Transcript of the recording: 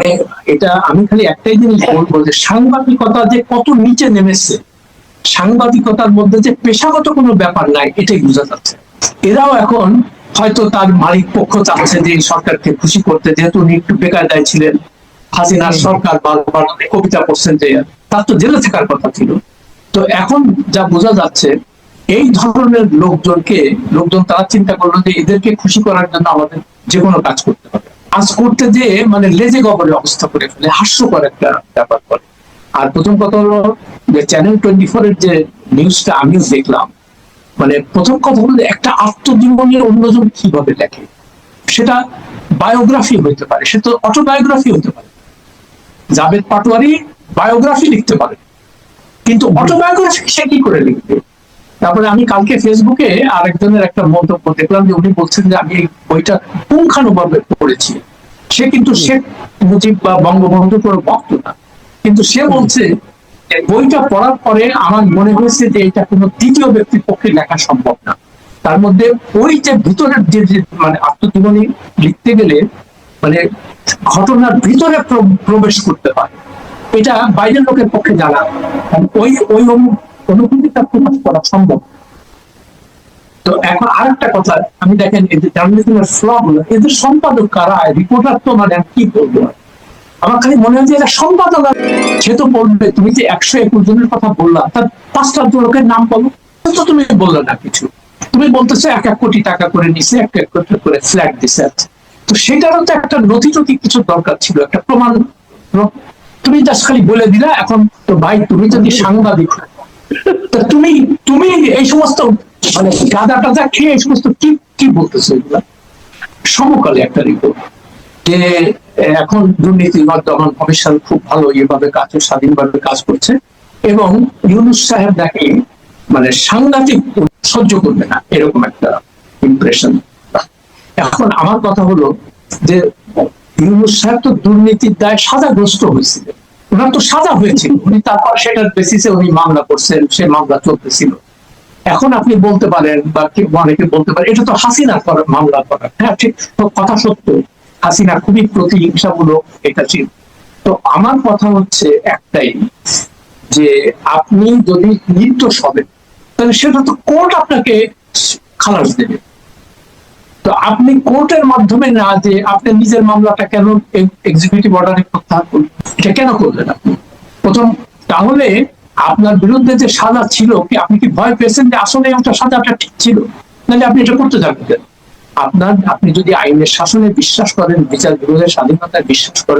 মানে এটা আমি খালি একটাই জিনিস বলব যে সাংবাদিকতা যে কত নিচে নেমেছে সাংবাদিকতার মধ্যে যে পেশাগত কোনো ব্যাপার নাই এটাই বোঝা যাচ্ছে। এরাও এখন হয়তো তার মালিক পক্ষ চাচ্ছে যে সরকারকে খুশি করতে যেহেতু উনি একটু বেকায়দায় ছিলেন। হাসিনার সরকার বারবার কবিতা পড়ছেন যে তার তো জেলে থাকার কথা ছিল। তো এখন যা বোঝা যাচ্ছে এই ধরনের লোকজনকে লোকজন তারা চিন্তা করল যে এদেরকে খুশি করার জন্য আমাদের যে কোনো কাজ করতে হবে। কাজ করতে যে মানে লেজে গবরে অবস্থা করে ফেলে, হাস্যকর একটা ব্যাপার করে। আর প্রথম কথা হলো যে চ্যানেল টোয়েন্টি ফোর এর যে নিউজটা আমিও দেখলাম মানে প্রথম কথা হলো একটা আত্মজীবনী অন্যজন কীভাবে লেখে? সেটা বায়োগ্রাফি হইতে পারে, সে তো অটোবায়োগ্রাফি হতে পারে। জাভেদ পাটোয়ারি বায়োগ্রাফি লিখতে পারে। কিন্তু অটোবায়োগ্রাফি সে কি করে লিখবে? তারপরে আমি কালকে ফেসবুকে আরেকজনের একটা মন্তব্য দেখলাম যে উনি বলছেন যে আমি বইটা পুঙ্খানুভাবে পড়েছি। সে কিন্তু শেখ মুজিব বা বঙ্গবন্ধুর কোনো ভক্ত না। কিন্তু সে বলছে বইটা পড়ার পরে আমার মনে হয়েছে যে এটা কোনো তৃতীয় ব্যক্তির পক্ষে লেখা সম্ভব না। তার মধ্যে ওই যে ভিতরের যে যে মানে আত্মজীবনী লিখতে গেলে মানে ঘটনার ভিতরে প্রবেশ করতে হয়। এটা বাইরের লোকের পক্ষে জানা। ওই ওই প্রকাশ করা সম্ভব তো এখন আরেকটা কথা, আমি দেখেন, এই যে জার্নালিজমের এদের সম্পাদক কারা রিপোর্টার তো মানে কি আর? আমার খালি মনে হয় যে এটা সম্পাদক সে তো বলবে, তুমি যে একশো একুশ জনের কথা বললা, তার পাঁচটা লোকের নাম বলো তো তুমি বললে না কিছু তুমি বলতেছো এক এক কোটি টাকা করে নিছে, এক এক কোটি করে ফ্ল্যাট দিছে। তো সেটারও তো একটা নথি টথি কিছু দরকার ছিল, একটা প্রমাণ তুমি জাস্ট খালি বলে দিলা, এখন তো ভাই, তুমি যদি সাংবাদিক তা তুমি তুমি এই সমস্ত মানে গাদা টাদা খেয়ে এই সমস্ত কি কি বলতেছো এগুলা? সমকালে একটা রিপোর্ট যে এখন দুর্নীতি দমন কমিশন খুব ভালো এভাবে কাজ, স্বাধীনভাবে কাজ করছে এবং ইউনুস সাহেব নাকি মানে সাংঘাতিক সহ্য করবে না, এরকম একটা ইমপ্রেশন এখন আমার কথা হলো যে, ইউনুস সাহেব তো দুর্নীতির দায় সাজাগ্রস্ত হয়েছিলেন। ওনার তো সাজা হয়েছিল উনি তারপর সেটার বেসিসে উনি মামলা করছেন, সে মামলা চলতেছিল। এখন আপনি বলতে পারেন বা কেউ অনেকে বলতে পারেন এটা তো হাসিনা করা, মামলা করা। হ্যাঁ ঠিক, তো কথা সত্য। হাসিনা খুবই প্রতিহিংসামূলক এটা ছিল। তো আমার কথা হচ্ছে একটাই, যে আপনি যদি নির্দোষ হবেন, তাহলে সেটা তো কোর্ট আপনাকে খালাস দেবে। তো আপনি কোর্টের মাধ্যমে না যে আপনি নিজের মামলাটা কেন এক্সিকিউটিভ অর্ডারে প্রত্যাহার করলেন? এটা কেন করলেন আপনি? প্রথম, তাহলে আপনার বিরুদ্ধে যে সাজা ছিল কি আপনি কি ভয় পেয়েছেন যে আসলে ওটা সাজাটা ঠিক ছিল? নাহলে আপনি এটা করতে যাবেন আপনার, আপনি যদি আইনের শাসনে বিশ্বাস করেন, বিচার বিরোধের স্বাধীনতায় বিশ্বাস করেন